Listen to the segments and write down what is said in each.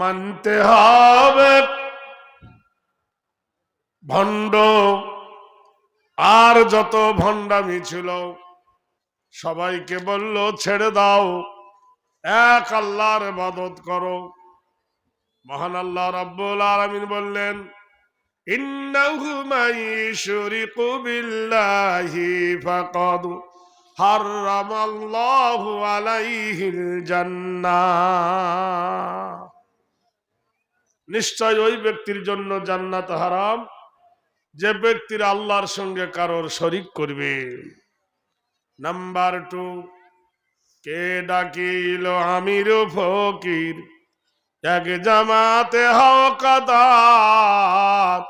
মানতে হবে। ভণ্ড, আর যত ভণ্ডামি ছিল, সবাইকে বলল, ছেড়ে দাও, এক আল্লাহর মদত করো। মহান আল্লাহ রাব্বুল আলামিন বললেন, ইন্নাহু মাইশুরিকু বিল্লাহি আলাইহিল জান্নাহ। নিশ্চয় ওই ব্যক্তির জন্য জান্নাত হারাম। যে ব্যক্তির আল্লাহর সঙ্গে কারোর শরিক করবে। নাম্বার টু, কে ডাকিল আমির ফকির? এক জামাতে হও কাদার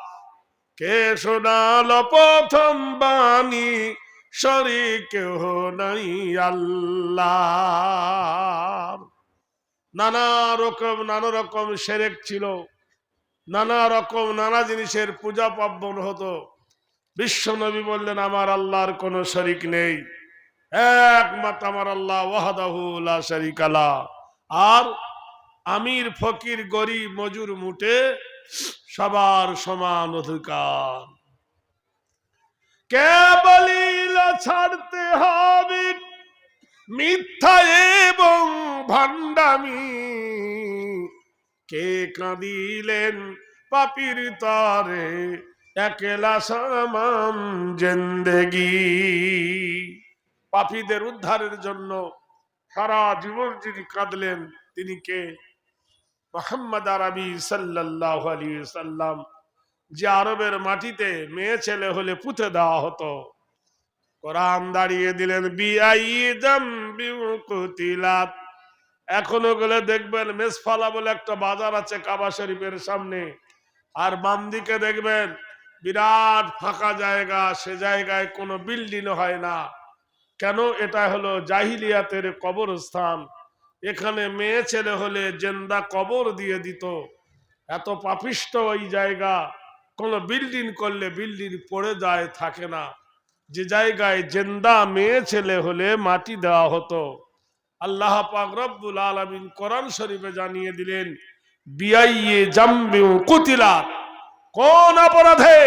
কে শোনাল প্রথম বাণী? শরিক কেহ নাই আল্লাহ। নানা রকম নানা রকম সেরেক ছিল। নানা রকম নানা জিনিসের পূজা পার্বণ হতো। বিশ্ব নবী বললেন, আমার আল্লাহর কোনো শরিক নেই। একমাত্র আমার আল্লাহ ওয়াহাদাহুল্লাহ শরিক আর আমির, ফকির, গরিব, মজুর, মুটে সবার সমান অধিকার। কে বলিল, ছাড়তে হবে মিথ্যা এবং ভান্ডামি কে কাঁদিলেন পাপির তরে? একলা সামাম জেন্দেগি। পাপীদের উদ্ধারের জন্য সারা জীবন যিনি কাঁদলেন, তিনি কে? মোহাম্মদ আরবি সাল্লাহ আলী সাল্লাম যে আরবের মাটিতে মেয়ে ছেলে হলে পুঁতে দেওয়া হতো। কোরআন দাঁড়িয়ে দিলেন এখনও গেলে দেখবেন মেসফালা বলে একটা বাজার আছে কাবা শরীফের সামনে। আর বাম দিকে দেখবেন বিরাট ফাঁকা জায়গা, সে জায়গায় কোনো বিল্ডিং হয় না। কেন? এটা হলো জাহিলিয়াতের কবরস্থান। এখানে মেয়ে ছেলে হলে জেন্দা কবর দিয়ে দিত। এত পাপিষ্ট ওই জায়গা। কোনো বিল্ডিং করলে বিল্ডিং পড়ে যায়, থাকে না। যে জায়গায় জেন্দা মেয়ে ছেলে হলে মাটি দেওয়া হতো। আল্লাহ পাক রব্বুল আলামিন কোরআন শরীফে জানিয়ে দিলেন, বিআইয়ে জাম্বিউ কুতিলাত কোন অপরাধে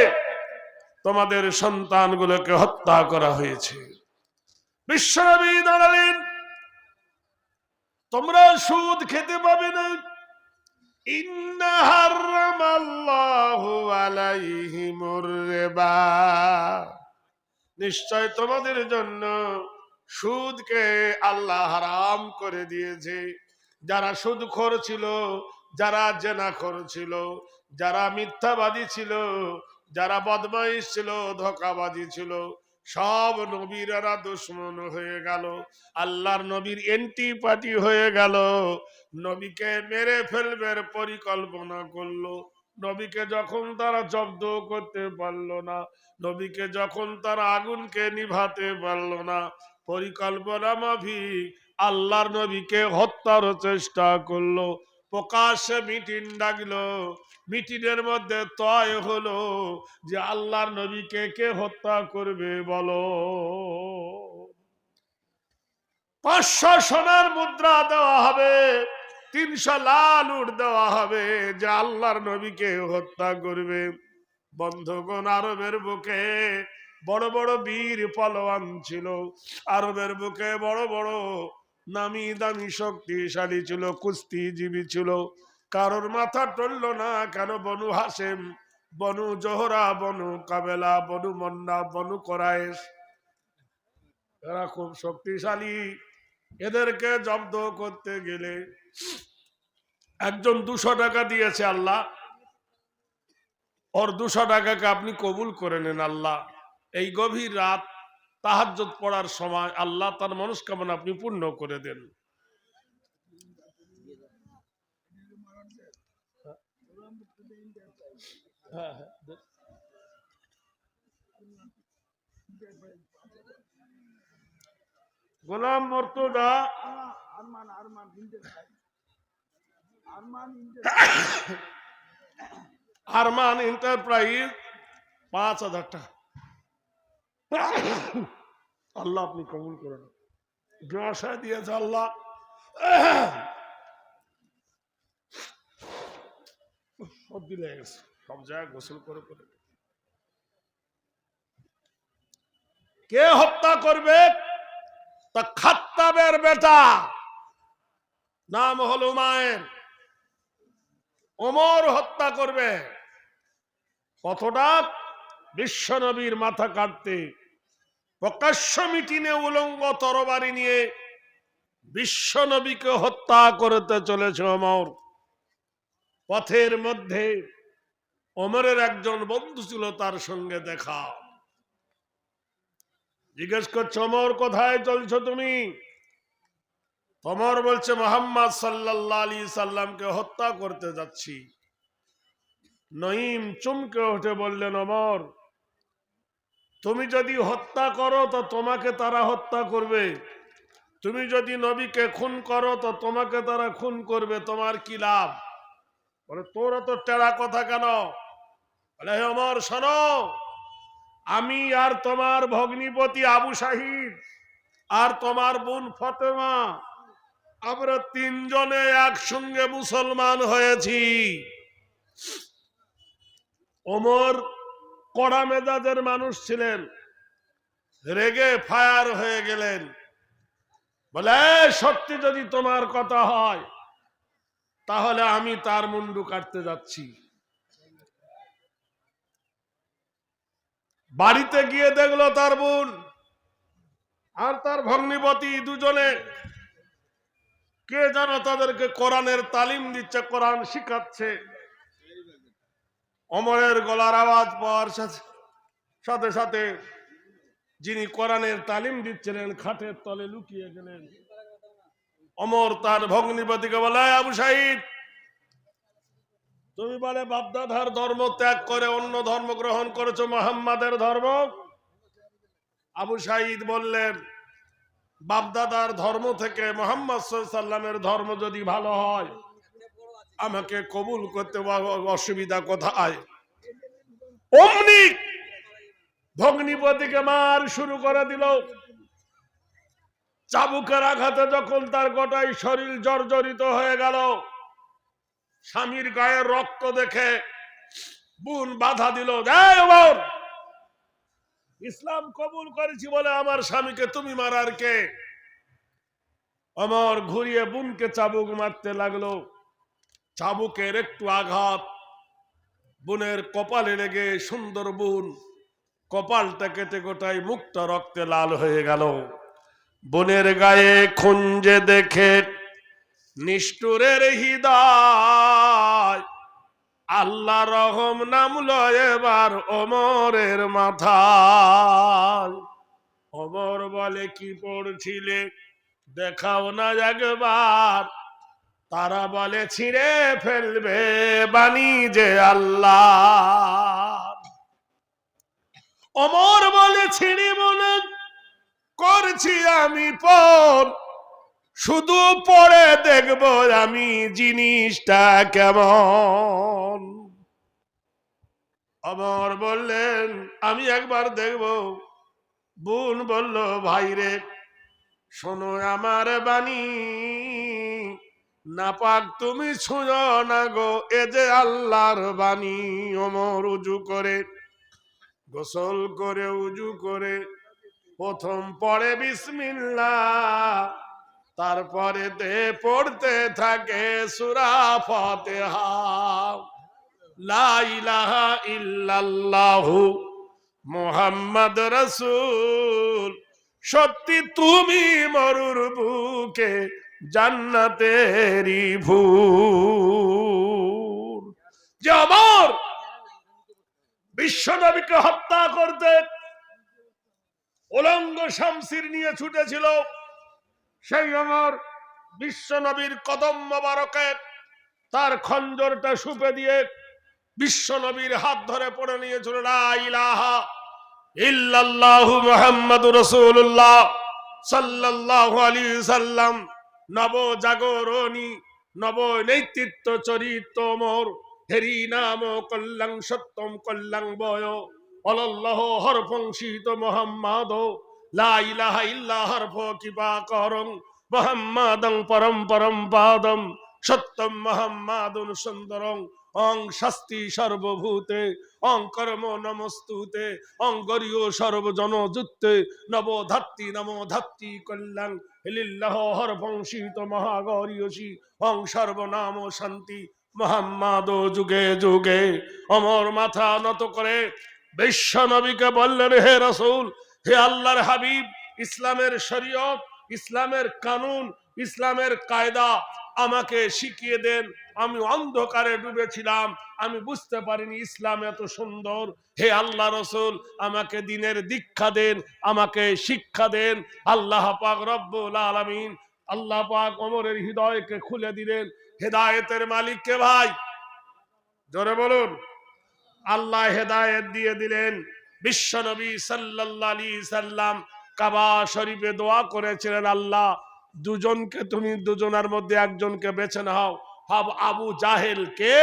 তোমাদের সন্তানগুলোকে হত্যা করা হয়েছে? বিশ্বনবী দাঁড়ালেন, তোমরা সুদ খেতে পাবে না। ইন্না আলাইহিমুর রিবা। নিশ্চয় তোমাদের জন্য সুদকে আল্লাহ হারাম করে দিয়েছে। যারা সুদ ছিল, যারা জেনা ছিল, যারা মিথ্যাবাদী ছিল, যারা বদমাইশ ছিল, ধোকাবাদী ছিল, সব নবীরা দুশ্মন হয়ে গেল। আল্লাহর নবীর এন্টি পার্টি হয়ে গেল। নবীকে মেরে ফেলবার পরিকল্পনা করল। নবীকে যখন তারা জব্দ করতে পারল না, নবীকে যখন তারা আগুনকে নিভাতে পারল না, পরিকল্পনা মাফিক আল্লাহর নবীকে হত্যার চেষ্টা করল। প্রকাশ্যে মিটিং ডাকলো। মিটিংয়ের মধ্যে তয় হলো যে আল্লাহর নবীকে কে হত্যা করবে বলো। পাঁচশো সোনার মুদ্রা দেওয়া হবে। তিনশো লাল উঠ দেওয়া হবে যে আল্লাহর নবীকে হত্যা করবে। বন্ধগণ, আরবের বুকে বড় বড় বীর পালোয়ান ছিল। আরবের বুকে বড় বড় নামি দামি শক্তিশালী ছিল কুস্তিজীবী ছিল। কারোর মাথা টলল না কেন? বনু হাসেম বনু জোহরা, বনু কাবেলা, বনু মন্না, বনু করায়েশ এরা খুব শক্তিশালী। এদেরকে জব্দ করতে গেলে একজন দুশো টাকা দিয়েছে আল্লাহ। ওর দুশো টাকাকে আপনি কবুল করে নেন আল্লাহ। এই গভীর রাত তাহাজ্জত পড়ার সময় আল্লাহ তার মনস্কামনা আপনি পূর্ণ করে দেন। হ্যাঁ হ্যাঁ গোলাম মর্তুদা। আরমান আরমান আরমান আরমান এন্টারপ্রাইজ পাঁচ হাজার টাকা। আল্লাহ আপনি কবুল করেন। ব্যবসায় দিয়েছে আল্লাহ। সর্দি লেগে গেছে। সব জায়গায় গোসল করে করে। কে হত্যা করবে? তা খাত্তাবের বেটা। নাম হলো মায়ের ওমর হত্যা করবে। কতটা বিশ্বনবীর মাথা কাটতে। প্রকাশ্য মিটিনে উলঙ্গ তরবারি নিয়ে বিশ্বনবীকে হত্যা করতে চলেছে অমর পথের মধ্যে অমরের একজন বন্ধু ছিল তার সঙ্গে দেখা। জিজ্ঞেস করছে অমর কোথায় চলছো তুমি? অমর বলছে, মোহাম্মদ সাল্লাল্লাহু আলী সাল্লামকে হত্যা করতে যাচ্ছি। নঈম চমকে উঠে বললেন অমর তুমি যদি হত্যা করো, তো তোমাকে তারা হত্যা করবে। তুমি যদি নবীকে খুন করো, তো তোমাকে তারা খুন করবে। তোমার কি লাভ? বলে, তোর তো টেরা কথা কেন? বলে, হে অমর শোনো আমি আর তোমার ভগ্নিপতি আবু শাহিদ আর তোমার বোন ফতেমা, আমরা তিনজনে একসঙ্গে মুসলমান হয়েছি। ওমর কড়া মেজাজের মানুষ ছিলেন, রেগে ফায়ার হয়ে গেলেন। বলে সত্যি যদি তোমার কথা হয়, তাহলে আমি তার মুন্ডু কাটতে যাচ্ছি। বাড়িতে গিয়ে দেখল তার বোন আর তার ভগ্নিপতি দুজনে। কে যেন তাদেরকে কোরআনের তালিম দিচ্ছে, কোরআন শিখাচ্ছে। অমরের গলার আওয়াজ পাওয়ার সাথে সাথে সাথে যিনি কোরআনের তালিম দিচ্ছিলেন, খাটের তলে লুকিয়ে গেলেন। অমর তার ভগ্নিপতিকে বলে আবু সাহিদ তুমি বলে বাপদাদার ধর্ম ত্যাগ করে অন্য ধর্ম গ্রহণ করেছ মোহাম্মদের ধর্ম? আবু সাইদ বললেন, বাপদাদার ধর্ম থেকে মোহাম্মদ সাল্লামের ধর্ম যদি ভালো হয়, আমাকে কবুল করতে অসুবিধা কোথায়? অমনি ভগ্নিপতিকে মার শুরু করে দিল। চাবুকের আঘাতে যখন তার গোটাই শরীর জর্জরিত হয়ে গেল স্বামীর গায়ে রক্ত দেখে বোন বাধা দিল, "এই ইসলাম কবুল করেছি বলে আমার স্বামীকে তুমি মারার কে? অমর ঘুরিয়ে বোনকে চাবুক মারতে লাগল। চাবুকের একটু আঘাত, বোনের কপালে লেগে সুন্দর বোন কপালটা কেটে গোটাই মুক্ত রক্তে লাল হয়ে গেল। বোনের গায়ে খুঞ্জে দেখে নিষ্ঠুরের হৃদয়। আল্লাহ রহম নামল এবার অমরের মাথায়। অমর বলে, কি পড়ছিলে? দেখাও না একবার। তারা বলে, ছিঁড়ে ফেলবে বাণী যে আল্লাহ। অমর বলে, ছিঁড়ি মনে করছি আমি পর শুধু পরে দেখব আমি জিনিসটা কেমন। অমর বললেন, আমি একবার দেখব। বোন বলল, ভাই রে, শোনো আমার বাণী। নাপাক তুমি ছুঁয়ো না গো, এ যে আল্লাহর বাণী। অমর উজু করে, গোসল করে উজু করে, প্রথম পরে বিসমিল্লাহ। তারপরে তে পড়তে থাকে সুরা ফতেহা। ইল্লাল্লাহু মুহাম্মদ রাসূল। সত্যি তুমি মরুর বুকে জান্নাতেরি ভূল যে আমার বিশ্বনবীকে হত্যা করতে উলঙ্গ শামসির নিয়ে ছুটেছিল। সেই আমার বিশ্বনবীর কদম মোবারকে তার খঞ্জরটা সুপে দিয়ে বিশ্বনবীর হাত ধরে পড়ে নিয়েছিল ইলাহা ইল্লাল্লাহু মুহাম্মাদুর রাসূলুল্লাহ সাল্লাল্লাহু আলাইহি সাল্লাম। নব জাগরণী, নব নেতৃত্ব চরিত্র মোর। হেরি নাম কল্যাং সত্যম কল্যাং বয়। অলল্লাহ হরফংসিত মোহাম্মদ পাদম সুন্দরং। সর্বভূতে, অং কর্ম নমস্তুতে, অং গরিয় সর্বজন যুক্তে নব ধাত্রী নম ধাত্রী কল্যাণ। হিলিল্লাহ মহাগরিয়সী, অং সর্বনাম শান্তি মোহাম্মদ যুগে যুগে। অমর মাথা নত করে বিশ্ব নবীকে বললেন, হে রসুল হে আল্লাহর হাবিব, ইসলামের শরীয়ত, ইসলামের কানুন, ইসলামের কায়দা আমাকে শিখিয়ে দেন। আমি অন্ধকারে ডুবেছিলাম, আমি বুঝতে পারিনি ইসলাম এত সুন্দর। হে আল্লাহ রসুল, আমাকে দিনের দীক্ষা দেন, আমাকে শিক্ষা দেন। আল্লাহ পাক রব্বুল আলামিন, আল্লাহ পাক ওমরের হৃদয়কে খুলে দিলেন। হেদায়েতের মালিককে ভাই? জোরে বলুন। আল্লাহ হেদায়েত দিয়ে দিলেন। বিশ্বনবী সাল্লাল্লাহু আলাইহি সাল্লাম কাবা শরীফে দোয়া করেছিলেন, আল্লাহ, দুজনকে তুমি দুজনের মধ্যে একজনকে বেছে নাও। হাব আবু জাহেল কে?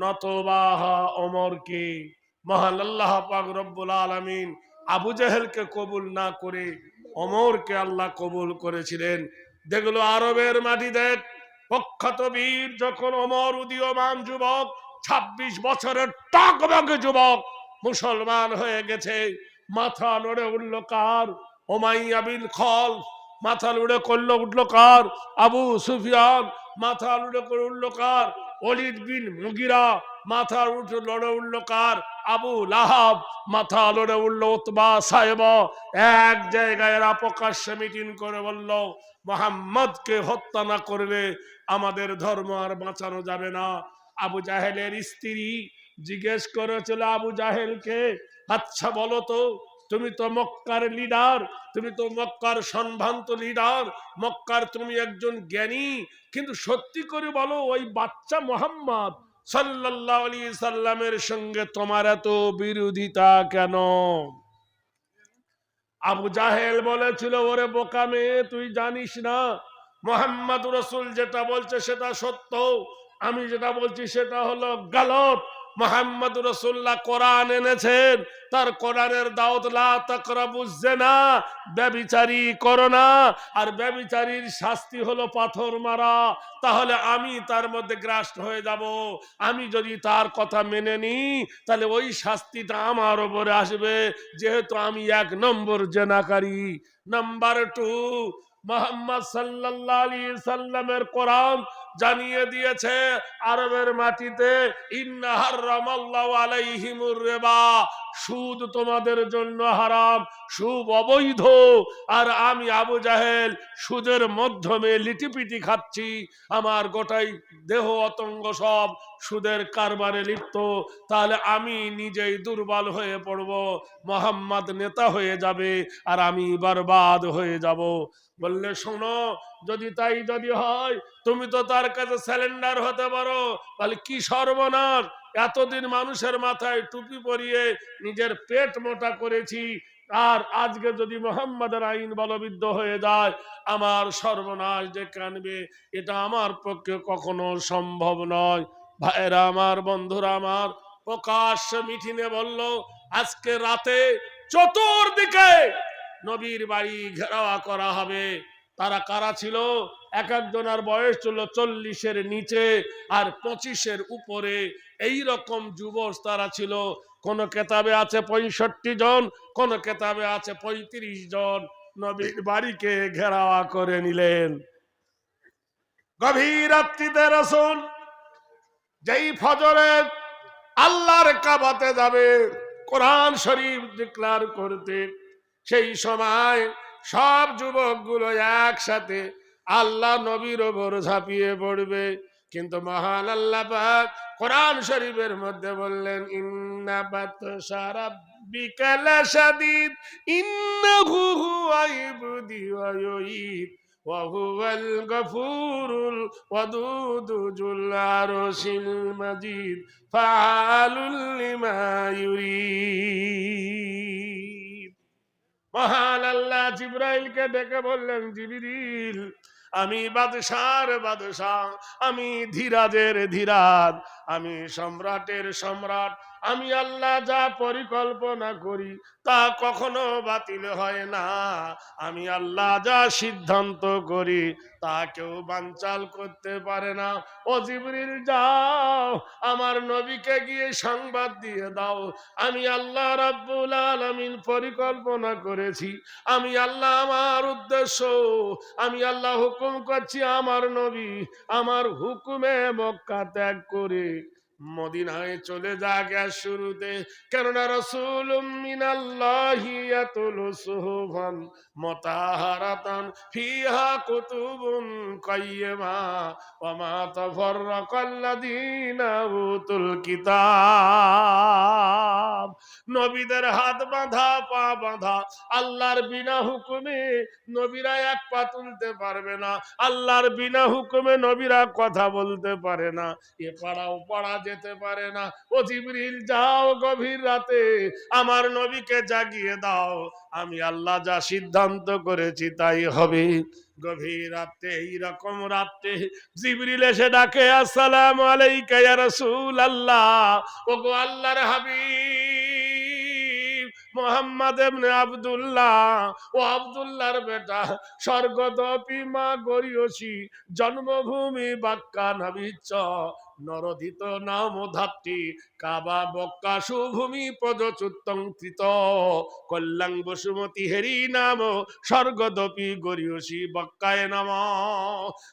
নতবা ওমর কে? মহান আল্লাহ পাক রব্বুল আলামিন আবু জাহেলকে কবুল না করে ওমরকে আল্লাহ কবুল করেছিলেন। দেখল আরবের মাটি দেখ প্রখ্যাত বীর, যখন অমর উদীয়মান যুবক ২৬ বছরের টকবগে যুবক মুসলমান হয়ে গেছে। মাথা নড়ে উঠল কার? ওমাইয়া বিন খল মাথা লুড়ে করল উঠল কার? আবু সুফিয়ান, মাথা লুড়ে করে উঠল কার? অলিদ বিন মুগিরা, মাথা উঠে লড়ে উঠল কার? আবু লাহাব, মাথা লড়ে উঠল উতবা সাহেব। এক জায়গায় এরা প্রকাশ্যে মিটিং করে বলল, মোহাম্মদকে হত্যা না করলে আমাদের ধর্ম আর বাঁচানো যাবে না। আবু জাহেলের স্ত্রী জিজ্ঞেস করেছিল আবু জাহেলকে আচ্ছা বলো তো, তুমি তো মক্কার লিডার তুমি তো মক্কার সম্ভ্রান্ত লিডার মক্কার তুমি একজন জ্ঞানী, কিন্তু সত্যি করে বলো ওই বাচ্চা মোহাম্মদ সাল্লাল্লাহু আলাইহি সাল্লামের সঙ্গে তোমার এত বিরোধিতা কেন? আবু জাহেল বলেছিল, ওরে বোকা তুই জানিস না, মোহাম্মদ রসুল যেটা বলছে সেটা সত্য, আমি যেটা বলছি সেটা হলো গালত মোহাম্মদ রসুল্লাহ কোরআন এনেছেন। তার কোরআনের দাওতলা তাকরা বুঝছে না ব্যবিচারী করো না। আর ব্যবিচারীর শাস্তি হলো পাথর মারা। তাহলে আমি তার মধ্যে গ্রাস্ট হয়ে যাব। আমি যদি তার কথা মেনে নিই, তাহলে ওই শাস্তিটা আমার ওপরে আসবে। যেহেতু আমি এক নম্বর জেনাকারী। নাম্বার টু মোহাম্মদ সাল্লাল্লাহু আলাইহি সাল্লামের কোরআন জানিয়ে দিয়েছে আরবের মাটিতে ইন্না হারামাল্লাহু আলাইহিমুর রিবা। সুদ তোমাদের জন্য হারাম, সুদ অবৈধ। আর আমি আবু জাহেল সুদের মাধ্যমে লিটিপিটি খাচ্ছি, আমার গোটাই দেহ অতঙ্গ সব সুদের কারবারে লিপ্ত। তাহলে আমি নিজেই দুর্বল হয়ে পড়ব, মোহাম্মদ নেতা হয়ে যাবে আর আমি বরবাদ হয়ে যাব। বললে, শোনো, যদি তাই যদি হয়, তুমি তো তার কাছে স্যালেন্ডার হতে পারো। তাহলে কি সর্বনাশ? এতদিন মানুষের মাথায় টুপি পরিয়ে নিজের পেট মোটা করেছি, আর আজকে যদি মোহাম্মদের আইন বলবিদ্ধ হয়ে যায়, আমার সর্বনাশ যে কানবে, এটা আমার পক্ষে কখনো সম্ভব নয়। ভাইরা আমার, বন্ধুরা আমার, প্রকাশ্য মিঠিনে বলল, আজকে রাতে চতুর্দিকে নবীর বাড়ি ঘেরাওয়া করা হবে। তারা কারা ছিল? এক একজনের বয়স ছিল চল্লিশের নিচে আর পঁচিশের উপরে। এই রকম যুবক তারা ছিল। কোন কেতাবে আছে পঁয়ষট্টি জন, কোন কেতাবে আছে পঁয়ত্রিশ জন। নবীর বাড়িকে ঘেরাওয়া করে নিলেন। গভীর রাত্রিতে রসুল যেই ফজরে আল্লাহর কাবাতে যাবে, কোরআন শরীফ ডিক্লার করতে, সেই সময় সব যুবকগুলো একসাথে আল্লাহ নবীর ওপর ঝাঁপিয়ে পড়বে। কিন্তু মহান আল্লাহ পাক কোরআন শরীফের মধ্যে বললেন, ইন্না বাতশা রাব্বিকা লাশাদীদ, ইন্নাহু হুয়া ইবদি ওয়া ইউঈদ ওয়া গফুরুল ওয়াদুদ জুল আরশিল মাজিদ, ফাআলুল ইউরিদ। মহান আল্লাহ জিব্রাইলকে ডেকে বললেন, জিবিরিল, আমি বাদশার বাদশাহ, আমি ধীরাজের ধীরাজ, আমি সম্রাটের সম্রাট আমি আল্লাহ যা পরিকল্পনা করি তা কখনো বাতিল হয় না। আমি আল্লাহ যা সিদ্ধান্ত করি তা কেউ বানচাল করতে পারে না। ও জিবরিল, যাও, আমার নবীকে গিয়ে সংবাদ দিয়ে দাও। আমি আল্লাহ রাব্বুল আলামিন পরিকল্পনা করেছি। আমি আল্লাহ আমার উদ্দেশ্য, আমি আল্লাহ হুকুম করছি আমার নবী আমার হুকুমে মক্কা ত্যাগ করে মদিনায় চলে যাক শুরুতে। কেননা রসুল মিনাল্লাহিয়াতুল সুহুফান মুতাহারাতান ফিহা নবীদের হাত বাঁধা, পা বাঁধা, আল্লাহর বিনা হুকুমে নবীরা এক পা তুলতে পারবে না, আল্লাহর বিনা হুকুমে নবীরা কথা বলতে পারে না, এ পাড়াও পাড়া যেতে পারে না। ও যাও গভীর রাতে, আমার নবীকে জাগিয়ে দাও। আমি আল্লাহ যা সিদ্ধান্ত করেছি তাই হবে। গভীর রাতে, এইরকম জিবরিল এসে ডাকে, আসসালামু আলাইকা আল্লাহর হাবিব, মোহাম্মদ এমনি আব্দুল্লাহ। ও আব্দুল্লাহর বেটা স্বর্গদপি মা গরিয়সী, জন্মভূমি বাক্কা নাবিচ্চ নরধিত নাম ধাত্রী। কাবা, বক্কা সুভূমি পদচুত্তঙ্কৃত কল্যাং, বসুমতি, হেরি নাম, স্বর্গদপি, গরিয়সী, বক্কায় নাম।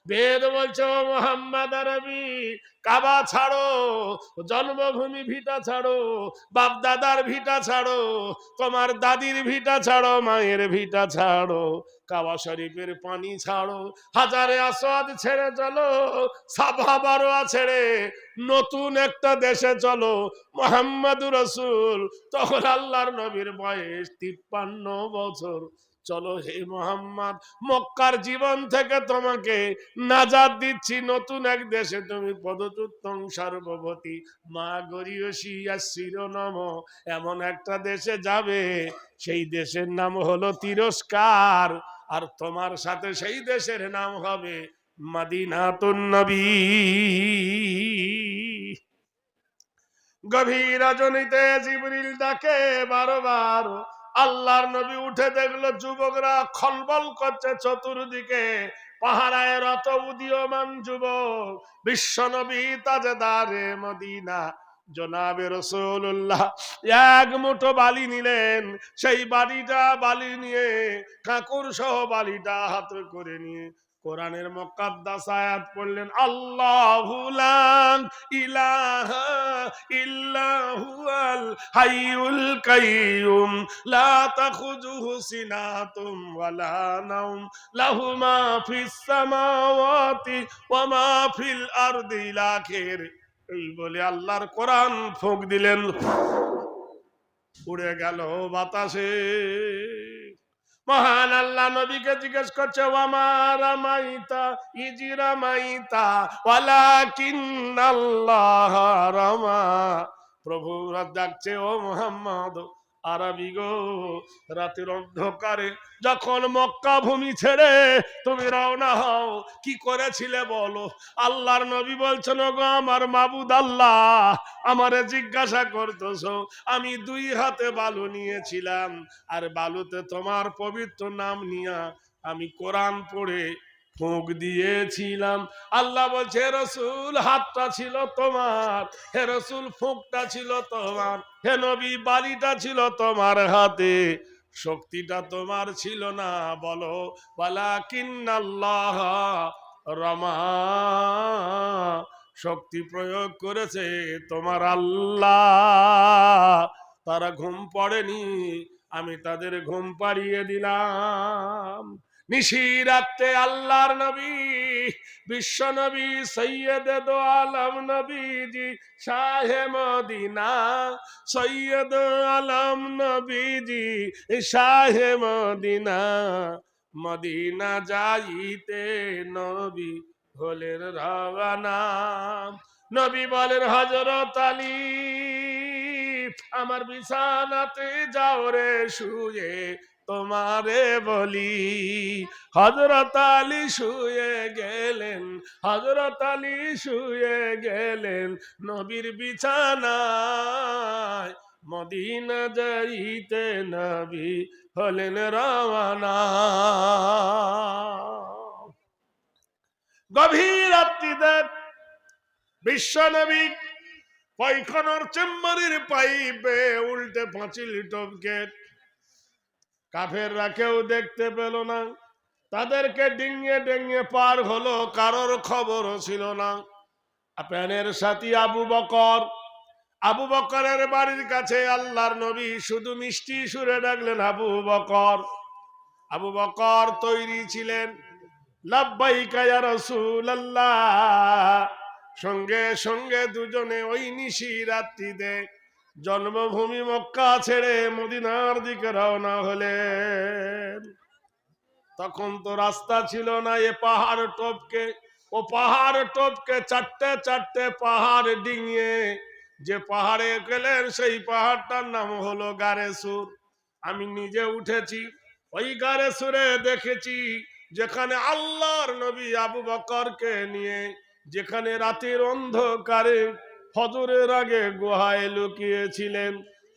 বেদ বলছো, মোহাম্মদ আরবি। কাবা ছাড়ো, জন্মভূমি ভিটা ছাড়ো বাপ দাদার ভিটা ছাড়ো, তোমার দাদির ভিটা ছাড়ো, মায়ের ভিটা ছাড়ো। কাবা শরীফের পানি ছাড়ো, হাজারে আসাদ ছেড়ে চলো, সাফা বারোয়া ছেড়ে নতুন একটা দেশে চলো। মোহাম্মদুর রসুল, তখন আল্লাহর নবীর বয়স তিপ্পান্ন বছর। চলো হে মোহাম্মদ, মক্কার জীবন থেকে তোমাকে নাজাদ দিচ্ছি। নতুন এক দেশে তুমি পদতুত্তম সার্বভৌতী মা গরিয়সী আর শিরোনম, এমন একটা দেশে যাবে, সেই দেশের নাম হলো তিরস্কার। আর তোমার সাথে সেই দেশের নাম হবে মাদিনাতুন নবী। গভীর রজনীতে জিবরিল ডাকে বারবার আল্লাহর নবী উঠে দেখল, যুবকরা খলবল করছে চতুর্দিকে। পাহারায় রত উদীয়মান যুবক, বিশ্ব নবী তাজেদারে মদিনা। জনাবে রসুল্লাহ এক মুঠো বালি নিলেন। সেই বালিটা, বালি নিয়ে কাকুর সহ বালিটা হাতে করে নিয়ে কোরআনের মক্কাদ্দাস আয়াত পড়লেন, আল্লাহু লা ইলাহা ইল্লাহু আল হাইয়ুল কাইয়ুম, লা তাখুযুহু সিনাতুম ওয়ালা নাওম, লাহু মা ফিস সামাওয়াতি ওয়া মা ফিল আরদি ইলা আখির এই বলে আল্লাহর কোরআন ফুঁক দিলেন। উড়ে গেল বাতাসে। মহান আল্লাহ নবীকে জিজ্ঞেস করছে আমার মাইতা ইজি রামাইতা ওয়ালাকিন আল্লাহ রামা? প্রভু ডাকছে, ও মোহাম্মদ আরবি গো, রাতের অন্ধকারে যখন মক্কা ভূমি ছেড়ে তুমি রওনা হও, কি করেছিলে বলো? আল্লাহর নবী বলছেন গো আমার মাবুদ আল্লাহ, আমারে জিজ্ঞাসা করতেছ, আমি দুই হাতে বালু নিয়েছিলাম, আর বালুতে তোমার পবিত্র নাম নিয়া আমি কোরআন পড়ে ফুঁক দিয়েছিলাম। আল্লাহ বলছে, "হে রসুল, হাতটা ছিল তোমার। হে রসুল, ফুঁকটা ছিল তোমার। হে নবী, বালিটা ছিল তোমার হাতে। শক্তিটা তোমার ছিল না, বলো। বালা কিন্নাল্লাহ রমা। শক্তি প্রয়োগ করেছে তোমার আল্লাহ। তারা ঘুম পড়েনি, আমি তাদের ঘুম পাড়িয়ে দিলাম। নিশি রাত্রে আল্লাহর নবী, বিশ্ব নবী, সৈয়দ দো আলম নবীজি, শাহে মদিনা, সৈয়দ আলম নবীজি, শাহে মদিনা মদিনা যাইতে নবী হলের রওয়ানা। নবী বলেন হজরত আলী, আমার বিছানাতে যাও রে, শুয়ে তোমারে বলি হজরত আলী শুয়ে গেলেন হজরত আলী শুয়ে গেলেন নবীর বিছানায়। মদিনা যাইতে নবী হলেন রওয়ানা। গভীর রাত্রিতে বিশ্বনবী পায়খানার চেম্বারের পাইপে উল্টে পাঁচিল টপকে কাফেররা কেউ দেখতে পেল না। তাদেরকে ডিঙিয়ে ডিঙিয়ে পার হলো, কারোর খবরও ছিল না। প্যানের সাথী আবু বকর, আবু বকরের বাড়ির কাছে আল্লাহর নবী শুধু মিষ্টি সুরে ডাকলেন, আবু বকর আবু বকর তৈরি ছিলেন। সঙ্গে সঙ্গে দুজনে ওই নিশি রাত্রিতে জন্মভূমি মক্কা ছেড়ে মদিনার দিকে রওনা হলেন তখন তো রাস্তা ছিল না, এ পাহাড় টপকে, ও পাহাড় টপকে চারটে চারটে পাহাড় ডিঙিয়ে। যে পাহাড়ে গেলেন, সেই পাহাড়টার নাম হলো গারেসুর। আমি নিজে উঠেছি, ওই গারেসুরে দেখেছি, যেখানে আল্লাহর নবী আবু বকরকে নিয়ে, যেখানে রাতের অন্ধকারে ফজরের আগে গুহায় লুকিয়েছিলেন,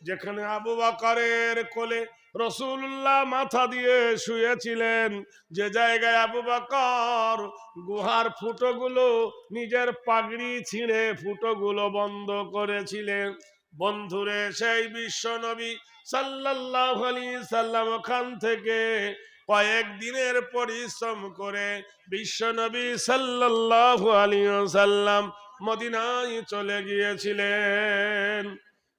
যেখানে আবু বকরের কোলে রসুল্লাহ মাথা দিয়ে শুয়েছিলেন। যে জায়গায় আবু বকর গুহার ফুটোগুলো, নিজের পাগড়ি ছিঁড়ে ফুটোগুলো বন্ধ করেছিলেন। বন্ধুরে, সেই বিশ্ব নবী সাল্লাহ সাল্লাম ওখান থেকে কয়েক দিনের পরিশ্রম করে বিশ্বনবী সাল্লাহ আলী সাল্লাম মদিনায় চলে গিয়েছিলেন।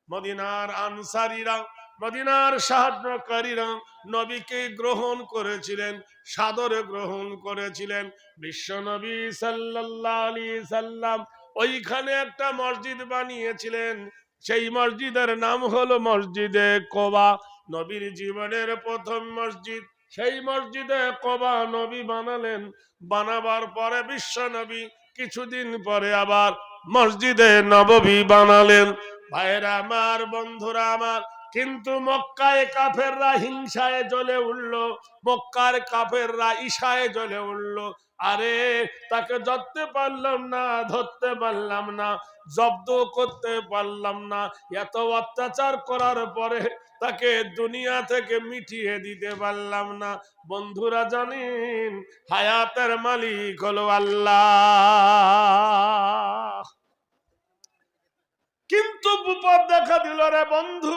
মদিনার আনসারীরা, মদিনার সাহায্যকারীরা নবীকে গ্রহণ করেছিলেন, সাদরে গ্রহণ করেছিলেন। বিশ্বনবী সাল্লাল্লাহু আলাইহি সাল্লাম ওইখানে একটা মসজিদ বানিয়েছিলেন। সেই মসজিদের নাম হলো মসজিদে কোবা। নবীর জীবনের প্রথম মসজিদ। সেই মসজিদে কোবা নবী বানালেন। বানাবার পরে বিশ্ব নবী কিছুদিন পরে আবার মসজিদে নববী বানালেন। ভাইরা আমার, বন্ধুরা আমার, কিন্তু মক্কায় কাফেররা হিংসায় জ্বলে উঠল, মক্কার কাফেররা ঈশায় জ্বলে উঠল। আরে, তাকে ধরতে পারলাম না, ধরতে পারলাম না, জব্দ করতে পারলাম না। এত অত্যাচার করার পরে তাকে দুনিয়া থেকে মিটিয়ে দিতে পারলাম না। বন্ধুরা জানেন, হায়াতের মালিক হলো আল্লাহ। কিন্তু বিপদ দেখা দিল রে বন্ধু।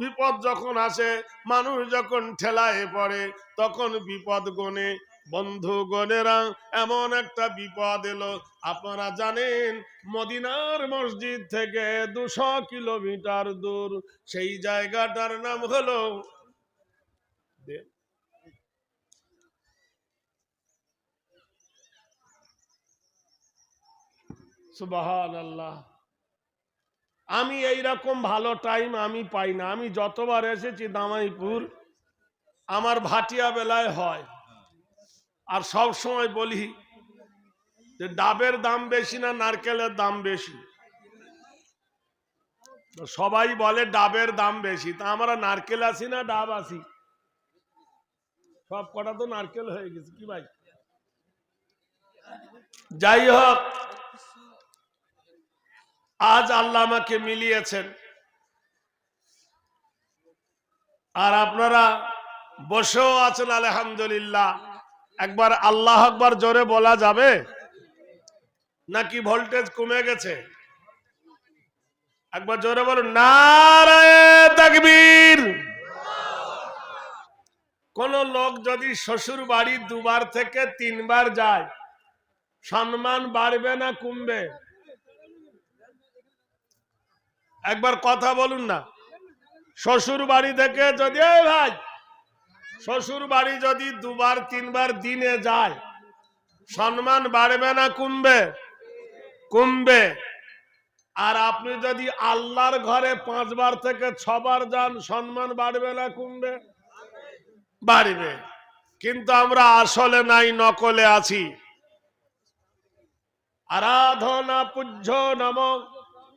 বিপদ যখন আসে, মানুষ যখন ঠেলায় পড়ে, তখন বিপদ গনে। বন্ধু গনেরা এমন একটা বিপদ এলো। আপনারা জানেন, মদিনার মসজিদ থেকে দুশো কিলোমিটার দূর। সেই জায়গাটার নাম হলো আল্লাহ আমি এই রকম ভালো টাইম আমি পাই না। আমি যতবার এসেছি দামাইপুর, আমার ভাটিয়া বেলায় হয়। আর সব সময় বলি যে ডাবের দাম বেশি না নারকেলের দাম বেশি? সবাই বলে ডাবের দাম বেশি। তা আমরা নারকেল আছি না ডাব আছি? সব কটা তো নারকেল হয়ে গেছে, কি ভাই? যাই হোক, আজ আল্লাহ আমাকে মিলিয়েছেন। আর আপনারা বসেও আছেন, আলহামদুলিল্লাহ। একবার আল্লাহ আকবার জোরে বলা যাবে? নাকি ভোল্টেজ কমে গেছে? একবার জোরে বলুন, নারায় কোন লোক যদি শ্বশুর বাড়ি দুবার থেকে তিনবার যায়, সম্মান বাড়বে না কমবে? একবার কথা বলুন না। শ্বশুর বাড়ি থেকে যদি ভাই শ্বশুর বাড়ি যদি দুবার, তিনবার দিনে যায়, সম্মান বাড়বে না, কমবে? কমবে। আর আপনি যদি আল্লাহর ঘরে পাঁচবার থেকে ছবার যান, সম্মান বাড়বে না, কমবে? বাড়বে। কিন্তু আমরা আসলে নাই, নকলে আছি। আরাধনা পূজ্য নম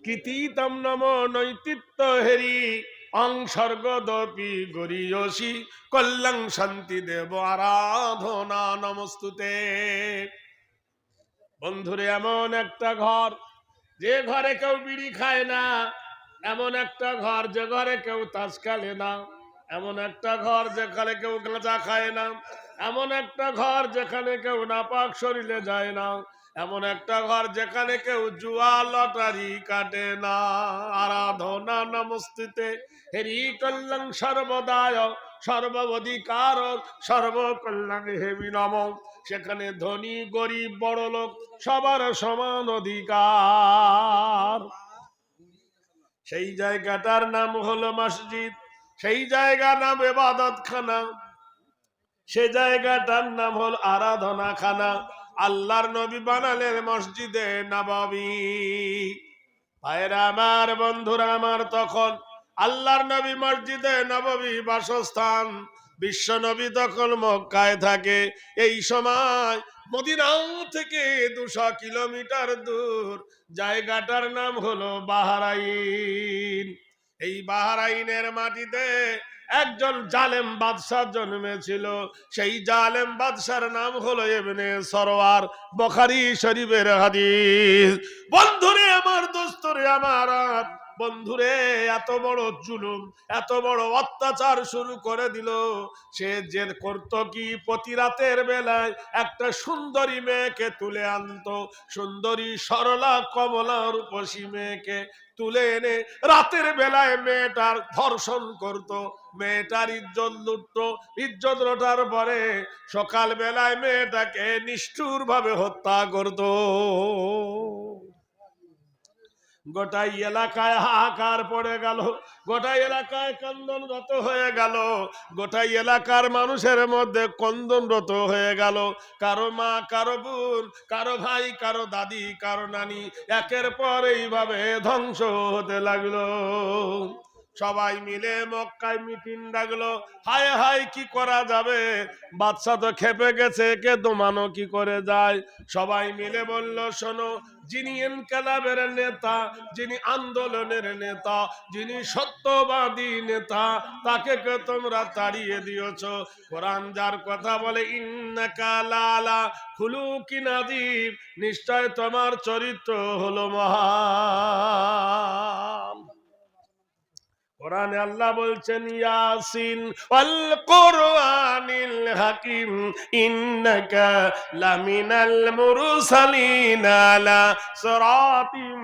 কৃতিতম নম নৈতিত্য হেরি। অংসর্গদপি গরিয়সী কল্যাণ শান্তি দেব আরাধনা, নমস্তুতে। বন্ধুরে, এমন একটা ঘর, যে ঘরে কেউ বিড়ি খায় না, এমন একটা ঘর যে ঘরে কেউ তাস খেলে না, এমন একটা ঘর যেখানে কেউ গাঁজা খায় না, এমন একটা ঘর যেখানে কেউ নাপাক শরীরে যায় না এমন একটা ঘর যেখানে কেউ জুয়া, লটারি কাটে না। আরাধনা নমস্তিতে হেরি কল্যাণ সর্বদায়, সর্বধিকার সর্বকল্যাণ হেবি নম। সেখানে ধনী, গরিব, বড় লোক সবার সমান অধিকার। সেই জায়গাটার নাম হলো মসজিদ, সেই জায়গার নাম এবাদত খানা সে জায়গাটার নাম হল আরাধনা খানা আল্লাহর নবী বানালেন মসজিদে নবাবী ভাইরা আমার, বন্ধুরা আমার, তখন আল্লাহর নবী মসজিদে নববী বাসস্থান, বিশ্ব নবী তখন মক্কায় থাকে। এই সময় মদিনাও থেকে দুশো কিলোমিটার দূর, জায়গাটার নাম হলো বাহারাইন। এই বাহারাইনের মাটিতে একজন জালেম বাদশাহ জন্মেছিল সেই জালেম বাদশার নাম হলো এমনি সরোয়ার বখারি শরীফের হাদিস। বন্ধুরে আমার দোস্তরে আমার, বন্ধুরে এত বড় জুলুম, এত বড় অত্যাচার শুরু করে দিল। সে যে করত কি প্রতি রাতের বেলায় একটা সুন্দরী মেয়েকে তুলে আনতো। সুন্দরী সরলা কমলা রূপসী মেয়েকে তুলে এনে রাতের বেলায় মেয়েটার ধর্ষণ করত। মেয়েটার ইজ্জত লুটত। ইজ্জত লোটার পরে সকাল বেলায় মেয়েটাকে নিষ্ঠুর ভাবে হত্যা করত। গোটাই এলাকায় হাহাকার পড়ে গেল, গোটাই এলাকায় কন্দনরত হয়ে গেল, গোটাই এলাকার মানুষের মধ্যে কন্দনরত হয়ে গেল। কারও মা, কারও বোন, কারও ভাই, কারও দাদি, কারও নানি একের পর এইভাবে ধ্বংস হতে লাগল। সবাই মিলে মক্কায় মিটিং ডাকলো, হায় হায়, কি করা যাবে? বাচ্চা তো খেপে গেছে, কে দমানো কি করে যায়? সবাই মিলে বলল, শোনো যিনি ইনকালাবের নেতা, যিনি আন্দোলনের নেতা, যিনি সত্যবাদী নেতা, তাকে তোমরা তাড়িয়ে দিয়েছ? কোরআন যার কথা বলে ইন্নাকালালা খুলুকি নাদিব নিশ্চয় তোমার চরিত্র হলো মহান। কোরআনে আল্লাহ বলছেন, ইয়াসিন ওয়াল কোরআনিল হাকিম, ইন্নাকা লামিনাল মুরসালিন আলা সিরাতিম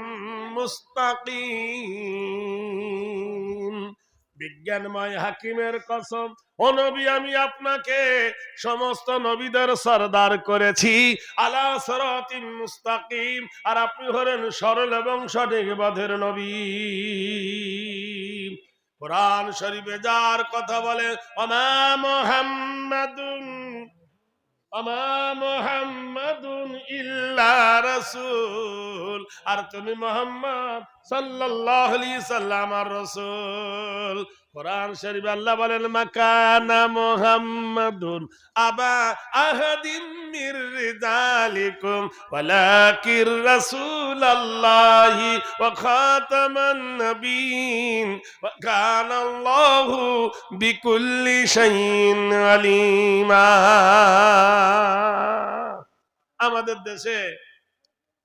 মুস্তাকিম। বিজ্ঞানময় হাকিমের কসম, ও নবী, আমি আপনাকে সমস্ত নবীদের সরদার করেছি, আলা সরাতিম মুস্তাকিম, আর আপনি হলেন সরল এবং সঠিক বাধের নবী। কোরআন শরীফে যার কথা বলে অমা মোহাম্মদুন অমা মোহাম্মদুন ইল্লা রাসূল। আর তুমি মোহাম্মদ? সাল্লাল্লাহু আলাইহি সাল্লাম, আর রাসূল কোরআন শরীফে আল্লাহ বলেন, মাকানা মুহাম্মাদুন আবা আহাদিম মির রিজালিকুম, ওয়ালাকির রাসূলুল্লাহি ওয়া খাতামান আলিমা। আমাদের দেশে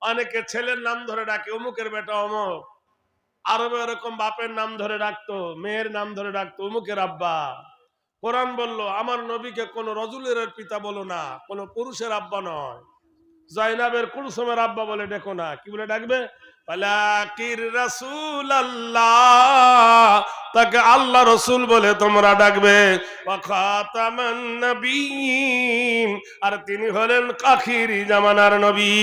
অনেকে ছেলের নাম ধরে ডাকে, অমুকের বেটা অমুক। আরবে ওরকম বাপের নাম ধরে ডাকতো, মেয়ের নাম ধরে ডাকতো, অমুকের আব্বা। কোরআন বলল, আমার নবীকে কোন রজুলের পিতা বলো না, কোন পুরুষের আব্বা নয়। জয়নাবের কুলসমের আব্বা বলে, ডেকো না। কি বলে, ডাকবে? তাকে আল্লাহ রসুল বলে তোমরা ডাকবে। আর তিনি হলেন কাখির জামানার নবী।